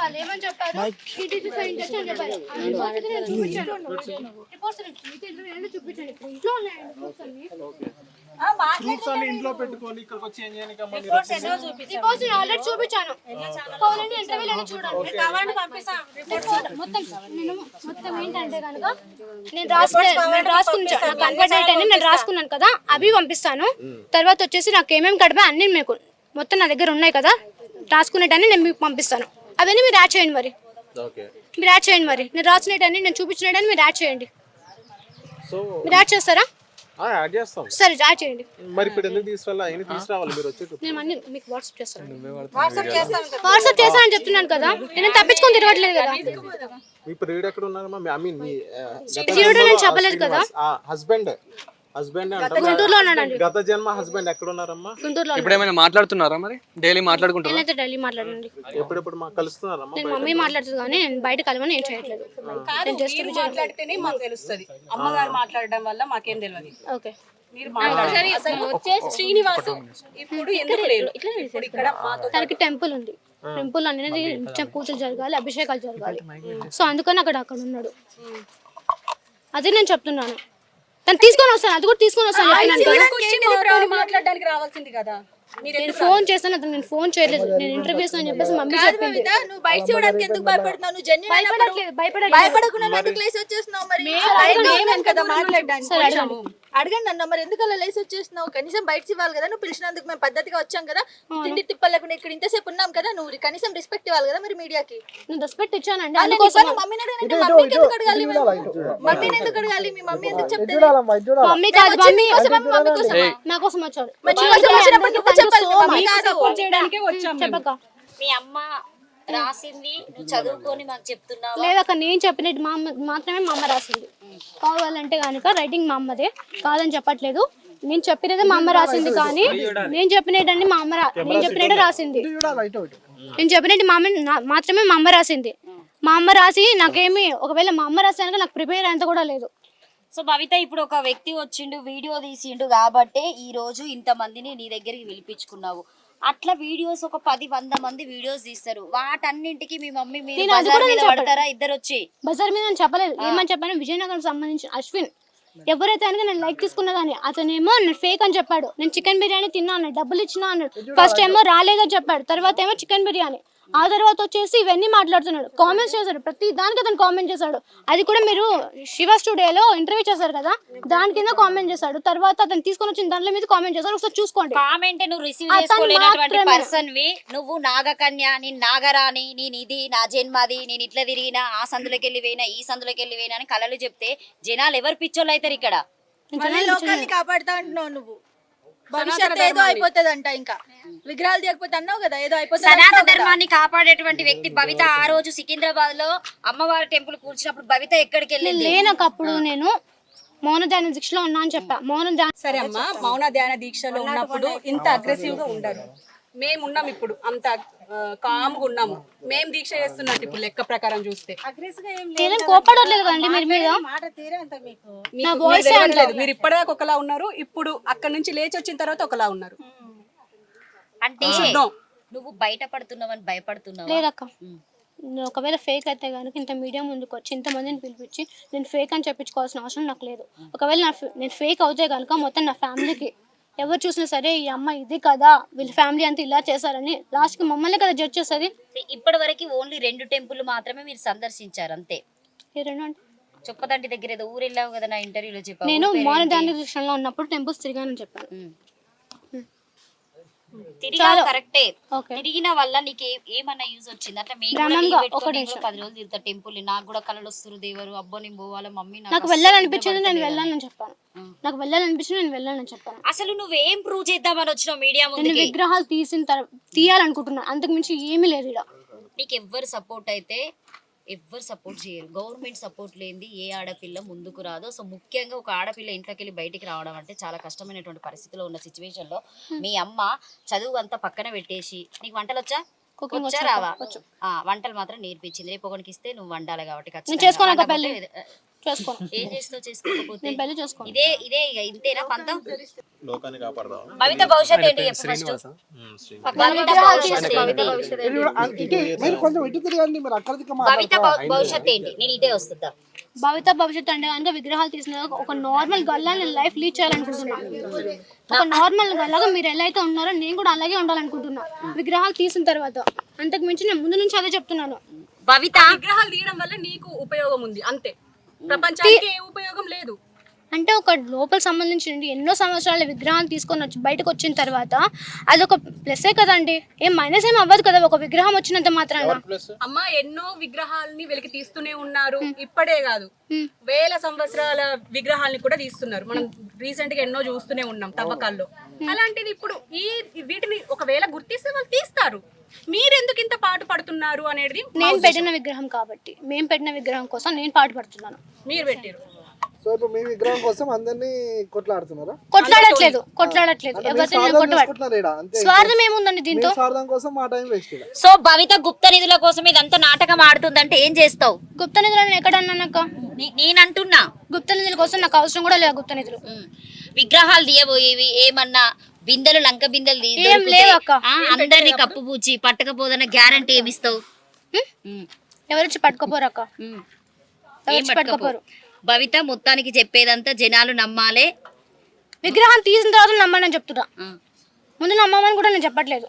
వాళ్ళు ఏమని చెప్పారు? ఇంజెక్షన్ చెప్పారు. రిపోర్ట్స్ ఇంట్లో చూపించండి ఉన్నాయండి పెట్టుకొని ఇక్కడికి వచ్చి ఏం రిపోర్ట్స్ ఆల్రెడీ చూపించాను. కావాలంటే మొత్తం నేను మొత్తం ఏంటంటే కనుక నేను రాసుకున్నాను నేను రాసుకున్నాను నాకు కన్వర్ట్ అని నేను రాసుకున్నాను కదా అవి పంపిస్తాను. తర్వాత వచ్చేసి నాకు ఏమేమి కడిపే అన్ని మీకు మొత్తం నా దగ్గర ఉన్నాయి కదా రాసుకునేటన్ని నేను మీకు పంపిస్తాను. అవన్నీ మీరు యాడ్ చేయండి మరి. ఓకే. మీరు యాడ్ చేయండి మరి. నేను రాసినట్టని నేను చూపించినట్టని మీరు యాడ్ చేయండి. సో మీరు యాడ్ చేస్తారా? యాడ్ చేస్తాం. సరే యాడ్ చేయండి. మరి ఇప్పుడు ఎందుకు తీసుకురావాలి అయినా తీసుకురావాలి మీరు వచ్చేటప్పుడు నేను అన్ని మీకు వాట్సాప్ చేస్తాను. వాట్సాప్ చేస్తానని చెప్తున్నాను కదా. నేను తప్పించుకొని తిరగట్లేదు కదా. మీ ప్రియుడు ఎక్కడ ఉన్నారమ్మా? ఐ మీన్ మీ ప్రియుడు నేను చెప్పలేదు కదా. హస్బెండ్. హస్బెండ్ గుంటూరులో ఉన్నానండి గత జన్మ హస్బెండ్ ఎక్కడ ఉన్నారమ్మా గుంటూరులో ఇప్పుడు ఏమైనా మాట్లాడుతున్నారా మరి? డైలీ మాట్లాడుకుంటారా? నేనైతే డైలీ మాట్లాడండి ఎప్పుడెప్పుడు మా కలుస్తున్నారమ్మా నేను మమ్మీ మాట్లాడుతుంది కానీ నేను బయట కలవని ఏం చేయట్లేదు. నేను జస్ట్ మీరు మాట్లాడితేనే మాకు తెలుస్తుంది. అమ్మగారు మాట్లాడడం వల్ల మాకేం తెలియదు ఓకే. శ్రీనివాసు ఇప్పుడు ఎందుకు లేరు? ఇక్కడ తనకి టెంపుల్ ఉంది. టెంపుల్ అనేది పూజలు జరగాలి అభిషేకాలు జరగాలి. సో అందుకని అక్కడ అక్కడ ఉన్నాడు. అదే నేను చెప్తున్నాను. తను తీసుకొని వస్తాను అది కూడా తీసుకొని వస్తాను మాట్లాడడానికి రావాల్సింది కదా. మీరు నేను ఫోన్ చేస్తాను అతను నేను ఫోన్ చేయలేదు. నేను ఇంటర్వ్యూస్ అని చెప్పేసి మమ్మీ చెప్పింది. నువ్వు బయట చూడడానికి ఎందుకు భయపడుతున్నావు? నువ్వు జెన్యున్ భయపడట్లేదు భయపడట్లేదు. భయపడకుండా ఎందుకు లేసి వచ్చేస్తున్నావు మరి? మేమేం కదా మాట్లాడడానికి. సరే అడగండి అడగండి అన్న మరి ఎందుకు అలా లేసి వచ్చేస్తున్నావు? కనీసం బయట ఇవ్వాలి కదా నువ్వు పిలిచినందుకు మేము పద్ధతిగా వచ్చాం కదా. తిండి తిప్పలేకుండా ఇక్కడ ఇంతసేపు ఉన్నాం కదా నువ్వు కనీసం రెస్పెక్ట్ ఇవ్వాలి కదా మరి మీడియాకి. నేను రెస్పెక్ట్ ఇచ్చానండి అందుకోసం మమ్మీని మమ్మీకి ఎందుకు అడగాలి మేము? మమ్మీని ఎందుకు అడగాలి? మీ మమ్మీ ఎందుకు చెప్తే మమ్మీ కాదు మమ్మీ మమ్మీ కోసం. నా కోసం వచ్చాడు మరి నీ కోసం వచ్చినప్పుడు నువ్వు చెప్పాలి మీ మమ్మీ కాదు. సపోర్ట్ చేయడానికే వచ్చాం మేము. చెప్పక మీ అమ్మ రాసింది నువ్వు చదువుకొని మాకు చెప్తున్నావు? లేదక్క నేను చెప్పినట్టు మా అమ్మ మాత్రమే మా అమ్మ రాసింది. కావాలంటే కనుక రైటింగ్ మా అమ్మదే. కాదని చెప్పట్లేదు. నేను చెప్పినదే మా అమ్మ రాసింది కానీ నేను చెప్పినట్టండి మా అమ్మ రా- నేను చెప్పినట్టు రాసింది. నేను చెప్పినట్టు మా అమ్మ నా- మాత్రమే మా అమ్మ రాసింది. మా అమ్మ రాసి నాకేమి ఒకవేళ మా అమ్మ రాసాక నాకు ప్రిపేర్ అంత కూడా లేదు. సో భవిత ఇప్పుడు ఒక వ్యక్తి వచ్చిండు వీడియో తీసిండు కాబట్టే ఈ రోజు ఇంత మందిని నీ దగ్గరికి పిలిపించుకున్నావు. అట్లా వీడియోస్ ఒక పది వంద మంది వీడియోస్ తీస్తారు. వాటన్నింటికి మీ మమ్మీ మీరు బజార్ మీద పడతారా? ఇద్దరు వచ్చి బజార్ మీద నేను చెప్పలేదు. ఏమని చెప్పాను? విజయనగరం సంబంధించిన అశ్విన్ ఎవరైతే కనుక నేను లైక్ తీసుకున్నదాన్ని అతనేమో నేను ఫేక్ అని చెప్పాడు. నేను చికెన్ బిర్యానీ తిన్నా అన్నాడు డబ్బులు ఇచ్చినా అన్నాడు. ఫస్ట్ ఏమో రాలేదని చెప్పాడు తర్వాత ఏమో చికెన్ బిర్యానీ. ఆ తర్వాత వచ్చేసి ఇవన్నీ మాట్లాడుతున్నాడు. కామెంట్స్ చేశాడు ప్రతి దానికి అతను కామెంట్ చేశాడు. అది కూడా మీరు శివ స్టూడియోలో ఇంటర్వ్యూ చేశారు కదా దాని కింద కామెంట్ చేశాడు. తర్వాత అతను తీసుకొని వచ్చిన దాంట్లో మీద కామెంట్ చేశాడు. ఒకసారి చూసుకోండి. కామెంట్ నువ్వు రిసీవ్ చేసుకోలేనటువంటి. పర్సన్ వి నువ్వు నాగకన్య నేను నాగరాణి నేను ఇది నా జన్మది నేను ఇట్లా తిరిగినా ఆ సందులోకి వెళ్ళి పోయినా ఈ సందులోకి వెళ్ళి పోయినా అని కలలు చెప్తే జనాలు ఎవరు పిచ్చోళ్ళు అవుతారు ఇక్కడ. మళ్ళీ లోకాన్ని కాపాడుతా అంటున్నావు నువ్వు. భవిష్యత్తు ఏదో అయిపోతుంది అంట ఇంకా. విగ్రహాలు తీయకపోతే అన్నావు కదా ఏదో అయిపోతుంది సనాతన. ధర్మాన్ని కాపాడేటువంటి వ్యక్తి భవిత ఆ రోజు సికింద్రాబాద్లో అమ్మవారి టెంపుల్ కూర్చున్నప్పుడు భవిత ఎక్కడికి వెళ్ళింది? లేనకప్పుడు నేను మౌన ధ్యాన దీక్షలో ఉన్నా అని చెప్పా. మౌన ధ్యాన సరే అమ్మా మౌన ధ్యాన దీక్షలో ఉన్నప్పుడు ఇంత అగ్రెసివ్గా ఉండరు మేము ఉన్నాం ఇప్పుడు. అంత కామ్గా ఉన్నాము. మేము దీక్ష చేస్తున్నట్టు ఇప్పుడు లెక్క ప్రకారం చూస్తే. నేనేం కోపడట్లేదు కదండి మీరు మీద. మీకు. నా మీకు voice ఏ తెలియట్లేదు. మీరు ఇప్పటిదాకా ఒకలా ఉన్నారు. ఇప్పుడు అక్కడ నుంచి లేచి వచ్చిన తర్వాత ఒకలా ఉన్నారు. అంటే చూద్దాం. నువ్వు బయట పడుతున్నావని భయపడుతున్నావు? లేదక్క. నేను ఒకవేళ ఫేక్ అయితే కనుక ఇంత మీడియా ముందుకు వచ్చి ఇంతమందిని పిలిపించి నేను ఫేక్ అని చెప్పించుకోవాల్సిన అవసరం నాకు లేదు. ఒకవేళ నా ఫే- నేను ఫేక్ అవుతే కనుక మొత్తం నా ఫ్యామిలీకి ఎవరు చూసినా సరే ఈ అమ్మ ఇది కదా వీళ్ళ ఫ్యామిలీ అంతా ఇలా చేశారని లాస్ట్కి మమ్మల్ని కదా జడ్జ్ చేస్తుంది ఇప్పటి వరకు ఓన్లీ రెండు టెంపుల్ మాత్రమే మీరు సందర్శించారు అంతే ఈ రెండు అంటే చొప్పదండి దగ్గర ఏదో ఊరు వెళ్ళావు కదా నా ఇంటర్వ్యూలో చెప్పావు నేను ఊరు పేరు మౌన ఏంటి? ధ్యాన దృష్టిలో ఉన్నప్పుడు టెంపుల్స్ తిరిగానని చెప్పాను. తిరిగా కరెక్టే. తిరిగిన వల్ల నీకు ఏ- ఏమన్నా యూజ్ వచ్చింది? అట్లా మేము పది రోజులు తిరుగుతా టెంపుల్ నాకు కూడా కళలు వస్తారు దేవరు అబ్బో నేను పోవాలి? మమ్మీ నాకు వెళ్ళాలనిపించింది నేను వెళ్ళాలని చెప్పాను. నాకు వెళ్ళాలనిపించింది నేను వెళ్ళాలని చెప్పాను. అసలు నువ్వేం ప్రూవ్ చేద్దామని వచ్చినావు మీడియా ముందుకి? విగ్రహాలు తీసిన తర్వాత తీయాలనుకుంటున్నాను అంతకు మించి ఏమీ లేదు ఇక్కడ నీకు ఎవ్వరు సపోర్ట్ అయితే ఎవ్వరు సపోర్ట్ చేయరు. గవర్నమెంట్ సపోర్ట్ లేనిది ఏ ఆడపిల్ల ముందుకు రాదు. సో ముఖ్యంగా ఒక ఆడపిల్ల ఇంట్లోకి వెళ్ళి బయటికి రావడం అంటే చాలా కష్టమైనటువంటి పరిస్థితిలో ఉన్న సిచ్యువేషన్లో మీ అమ్మ చదువు అంతా పక్కన పెట్టేసి నీకు వంటలు వచ్చా? వచ్చా? రావా? వంటలు మాత్రం నేర్పించింది. రేపు ఒకరికి ఇస్తే నువ్వు వండాలి కాబట్టి ఖచ్చితంగా. చేసుకోనక్క వండకపోతే పెళ్ళి ఇది- చేసుకోను. ఏం చేస్తావు చేసుకోకపోతే? నేను పెళ్ళి చేసుకోను ఇదే ఇదే ఇక ఇంతేనా పంతం? లోకాన్ని కాపాడదాం. భవిత భవిష్యత్ ఏంటి చెప్పు ఫస్ట్ భవిత భవిష్యత్ ఏంటి? మీరు కొంచెం ఇటు తిరగండి మీరు అక్కడ దిక్కు భవిత భవ- భవిష్యత్ ఏంటి? నేను ఇటే వస్తుందా భవిత భవిష్యత్తు అంటే కనుక విగ్రహాలు తీసిన ఒక నార్మల్ గల్లా నేను లైఫ్ లీడ్ చేయాలనుకుంటున్నా. ఒక నార్మల్ గల్లాగా మీరు ఎలా అయితే ఉన్నారో నేను కూడా అలాగే ఉండాలనుకుంటున్నా. విగ్రహాలు తీసిన తర్వాత. అంతకు మించి నేను ముందు నుంచి అదే చెప్తున్నాను. భవిత. విగ్రహాలు తీయడం వల్ల నీకు ఉపయోగం ఉంది అంతే. ప్రపంచానికి ఏ ఉపయోగం లేదు. అంటే ఒక లోపల సంబంధించి ఎన్నో సంవత్సరాల విగ్రహాలు తీసుకొని వచ్చి బయటకు వచ్చిన తర్వాత అదొక ప్లస్సే కదండి? ఏం మైనస్ ఏం అవ్వదు కదా ఒక విగ్రహం వచ్చినంత మాత్రాన. అమ్మ ఎన్నో విగ్రహాలని వెలికి తీస్తూనే ఉన్నారు. ఇప్పుడే కాదు. వేల సంవత్సరాల విగ్రహాలని కూడా తీస్తున్నారు. మనం రీసెంట్గా ఎన్నో చూస్తూనే ఉన్నాం తవ్వకాల్లో. అలాంటిది ఇప్పుడు ఈ వీటిని ఒకవేళ గుర్తిస్తే వాళ్ళు తీస్తారు. మీరు ఎందుకు ఇంత పాటు పడుతున్నారు అనేది నేను పెట్టిన విగ్రహం కాబట్టి మేము పెట్టిన విగ్రహం కోసం నేను పాటుపడుతున్నాను మీరు పెట్టారు సో ఇప్పుడు మీ విగ్రహం కోసం అందరినీ కొట్లాడుతున్నారా? కొట్లాడట్లేదు కొట్లాడట్లేదు. స్వార్థం ఏముందండి దీంతో? స్వార్థం కోసం మా టైం వేస్ట్ సో భవిత గుప్త నిధుల కోసం ఇదంతా నాటకం ఆడుతుందంటే ఏం చేస్తావు? గుప్త నిధులు నేను ఎక్కడ అన్నానక్క నే- నేనంటున్నా. గుప్త నిధుల కోసం నాకు అవసరం కూడా లేదు గుప్త నిధులు. విగ్రహాలు తీయబోయేవి ఏమన్నా బిందెలు లంక బిందెలు అందరినీ కప్పు పూచి పట్టకపోదన్న గ్యారంటీ ఏమిస్తావు ఉమ్. ఎవరు వచ్చి పట్టుకోపోరు అక్క? పట్టుకపోరు? భవిత మొత్తానికి చెప్పేదంతా జనాలు నమ్మాలే. విగ్రహం తీసిన తర్వాత నమ్మని చెప్తున్నా. ముందు నమ్మమని కూడా నేను చెప్పట్లేదు.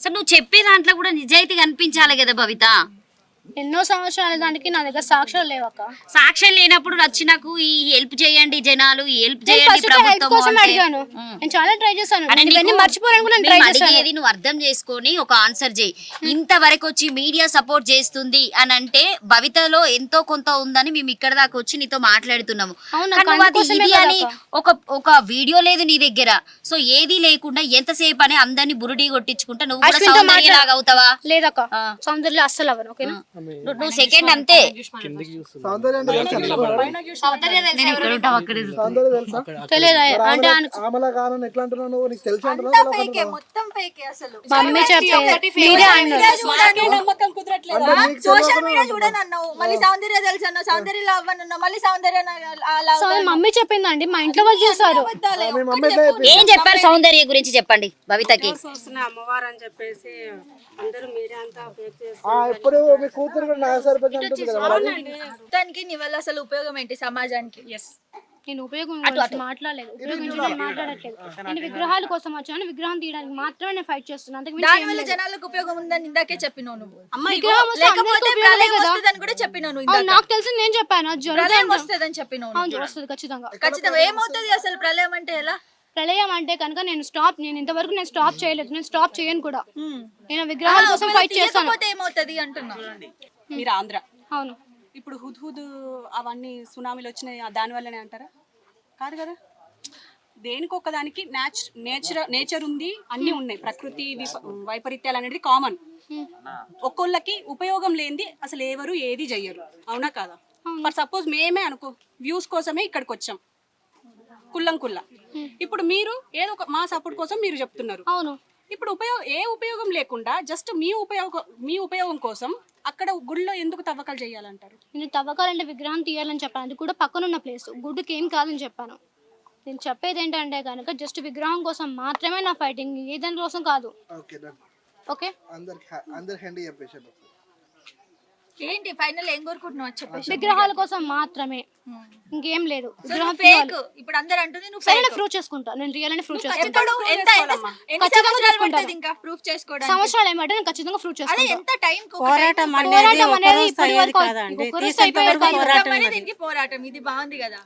అసలు నువ్వు చెప్పే దాంట్లో కూడా నిజాయితీ కనిపించాలి కదా భవిత ఎన్నో సంవత్సరాల దానికి నా దగ్గర సాక్ష్యాలు లేవక్క సాక్ష్యం లేనప్పుడు వచ్చి నాకు ఈ హెల్ప్ చేయండి జనాలు ఈ హెల్ప్ చేయండి ప్రభుత్వం కోసం అడిగాను. నేను చాలా ట్రై చేశాను. ఇవన్నీ మర్చిపోయాను ట్రై చేశాను. నువ్వు అర్థం చేసుకొని ఒక ఆన్సర్ చేయి. ఇంతవరకు వచ్చి మీడియా సపోర్ట్ చేస్తుంది అని అంటే భవితలో ఎంతో కొంత ఉందని మేము ఇక్కడ దాకా వచ్చి నీతో మాట్లాడుతున్నాము. అని. ఒక ఒక వీడియో లేదు నీ దగ్గర. సో ఏది లేకుండా ఎంతసేపు అని అందరిని బురుడి కొట్టించుకుంటా నువ్వు కూడా సౌందర్య లాగా అవుతావా? లేదక్క. సౌందర్యం అస్సలు అవ్వను ఓకేనా? నువ్వు- సెకండ్ అంతే. సౌందర్యం అంటే తెలుసా? నమ్మకం కుదరట్లేదా? సోషల్ మీడియా మళ్ళీ సౌందర్య తెలుసు అన్నావు సౌందర్య లవ్ అని అన్నావు మళ్ళీ సౌందర్య అలా సో మమ్మీ చెప్పిందండి. మా ఇంట్లో వాళ్ళు చూసారు? ఏం చెప్పారు సౌందర్య గురించి చెప్పండి భవితకి? అమ్మవారు అని చెప్పేసి అందరూ మీరే అంతా ఎప్పుడు కూతురు కూడా నా సరిపోయి అంటుంది కదా మరి. అది. మొత్తానికి నీ వల్ల అసలు ఉపయోగం ఏంటి సమాజానికి? నేను ఉపయోగం గురించి మాట్లాడలేదు. ఉపయోగం గురించి మాట్లాడట్లేదు. నేను విగ్రహాల కోసం వచ్చాను. విగ్రహం తీయడానికి మాత్రమే నేను ఫైట్ చేస్తున్నాను అంతకు మించి దాని ఏం వల్ల లేదు. జనాలకు ఉపయోగం ఉందని ఇందాకే చెప్పినావు నువ్వు. విగ్రహం వస్తే అందరికీ లేకపోతే ఉపయోగమే ప్రళయం కదా. వస్తుందని కూడా చెప్పినావు నువ్వు అవును, ఇందాక. నాకు తెలిసి నేను చెప్పాను. అది ప్రళయం జరుగుతుంది వస్తుందని చెప్పినావు అవును నువ్వు. వస్తుంది ఖచ్చితంగా. ఖచ్చితంగా ఏమవుతుంది అసలు ప్రళయం అంటే ఎలా? ప్రళయం అంటే కనుక నేను స్టాప్ నేను ఇంతవరకు నేను స్టాప్ చేయలేదు. నేను స్టాప్ చేయను కూడా. నేను విగ్రహాల కోసం ఫైట్ చేస్తాను. ఏమవుతుంది అంటున్నా? మీరు ఆంధ్ర. అవును. ఇప్పుడు హుద్ హుద్ అవన్నీ సునామీలు వచ్చినాయి దాని వల్లనే అంటారా? కాదు కదా? దేనికి ఒకదానికి నేచర్ నేచర్ నేచర్ ఉంది అన్నీ ఉన్నాయి. ప్రకృతి విప- వైపరీత్యాలు అనేది కామన్ ఒక్కొల్లకి ఉపయోగం లేనిది అసలు ఎవరు ఏది చెయ్యరు. అవునా కాదా? ఫర్ సపోజ్ మేమే అనుకో వ్యూస్ కోసమే ఇక్కడికి వచ్చాం కుల్లం కుల్ల. ఇప్పుడు మీరు ఏదో ఒక మా సపోర్ట్ కోసం మీరు చెప్తున్నారు. అవును. ఇప్పుడు ఉపయోగం ఏ ఉపయోగం లేకుండా జస్ట్ మీ ఉపయోగం మీ ఉపయోగం కోసం అక్కడ గుడిలో ఎందుకు తవ్వకాలు చేయాలంటారు? నేను తవ్వకాలంటే విగ్రహం తీయాలని చెప్పాను. అది కూడా పక్కనున్న ప్లేస్ గుడ్డుకి ఏం కాదని చెప్పాను. నేను చెప్పేది ఏంటంటే కనుక జస్ట్ విగ్రహం కోసం మాత్రమే నా ఫైటింగ్ ఏ దాని కోసం కాదు. ఓకే ఏంటి ఫైనల్ ఏం కోరుకుంటున్నావు? చెప్పేసి విగ్రహాల కోసం మాత్రమే. ఇంకేం లేదు. ఫేక్ ఇప్పుడు అందరు అంటుంది నువ్వు సరే. నేను ప్రూవ్ చేసుకుంటా. నేను రియల్ అని ప్రూవ్ చేసుకుంటా. ఎప్పుడు ఎంత ఎన్ని సంవత్సరాలు చేసుకుంటాను. పడుతుంది ఇంకా ప్రూఫ్ చేసుకోవడానికి? సంవత్సరాలు ఏమంటే నేను ఖచ్చితంగా ప్రూవ్ అదే చేసుకుంటా. ఎంత టైం పోరాటం అనేది అనేది ఇప్పటి వరకు కాదండి. పోరాటం దీనికి పోరాటం. ఇది బాగుంది కదా.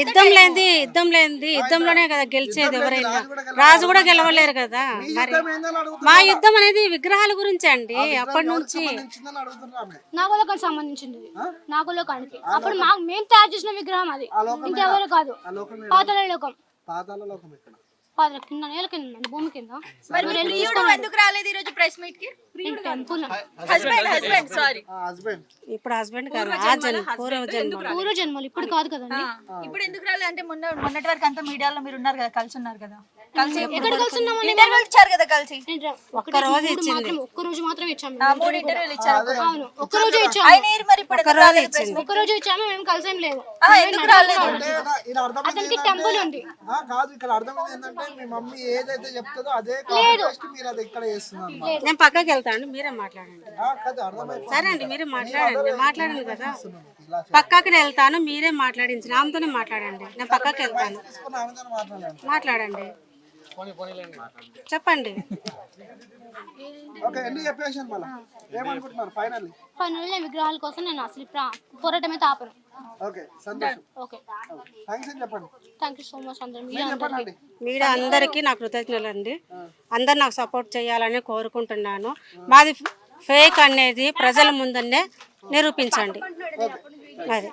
యుద్ధం? లేనిది యుద్ధం లేనిది యుద్ధంలోనే కదా గెలిచేది ఎవరైనా. రాజు కూడా గెలవలేరు కదా మరి. మా యుద్ధం అనేది విగ్రహాల గురించి అండి. అప్పటి నుంచి నాగలోకానికి సంబంధించింది. నాగలోకానికి అప్పుడు మా మేము తయారు చేసిన విగ్రహం అది. ఇంకెవరు కాదు. ఆ లోకం పాతాళ లోకం. పాతాల లోకం ఇక్కడ పాద కింద నేల కింద ఉందండి భూమి కింద. మరి మీరు వెళ్ళి ప్రియుడు ఎందుకు రాలేదు ఈ రోజు press మీట్కి? Temple husband husband sorry husband ఇప్పుడు హస్బెండ్ కాదు ఆ జన్మ పూర్వ జన్మ. పూర్వ జన్మలు ఇప్పుడు కాదు కదండి. ఇప్పుడు ఎందుకు రాలేదు? అంటే మొన్న మొన్నటి వరకు అంతా మీడియాలో మీరు ఉన్నారు కదా కలిసి ఉన్నారు కదా. కలిసి ఎక్కడ కలిసి ఉన్నామని ఇంటర్వ్యూ ఇచ్చారు కదా కలిసి. నేను రా- ఒకటి మూడు మాత్రం ఒక్క రోజు మాత్రం ఇచ్చాము. మూడు ఇంటర్వ్యూలు ఇచ్చారు అవును ఒక్క రోజు ఇచ్చాము. ఆయన ఏరు మరి ఇప్పుడు రాలేదు press meet? ఒక్క రోజు ఇచ్చాము మేము కలిసేం లేదు. ఎందుకు రాలేదు? అర్థం అతనికి టెంపుల్ ఉంది. ఆ, కాదు ఇక్కడ అర్థమైంది ఏంటంటే మీ మమ్మీ ఏదైతే చెప్తుందో అదే మీరు అది ఇక్కడ చేస్తున్నారు నేను పక్కకి వెళ్తాను మీరే మాట్లాడండి. ఆ, కాదు అర్థమైంది సరే అండి మీరే మాట్లాడండి మాట్లాడండి కదా. పక్కకి వెళ్తాను మీరే మాట్లాడించిన ఆమెతోనే మాట్లాడండి నేను పక్కకి వెళ్తాను. మాట్లాడండి. చెప్పండి. పనులు విగ్రహాల కోసం నేను అసలు పోరాటమే తాపను ఓకే సంతోషం. ఓకే. థ్యాంక్స్ అని చెప్పండి. థ్యాంక్ యూ సో మచ్ అందరూ. మీరు చెప్పండి మీడియా అందరికీ నా కృతజ్ఞతలు అండి అందరు నాకు సపోర్ట్ చేయాలని కోరుకుంటున్నాను. మాది ఫేక్ అనేది ప్రజల ముందనే నిరూపించండి. అది.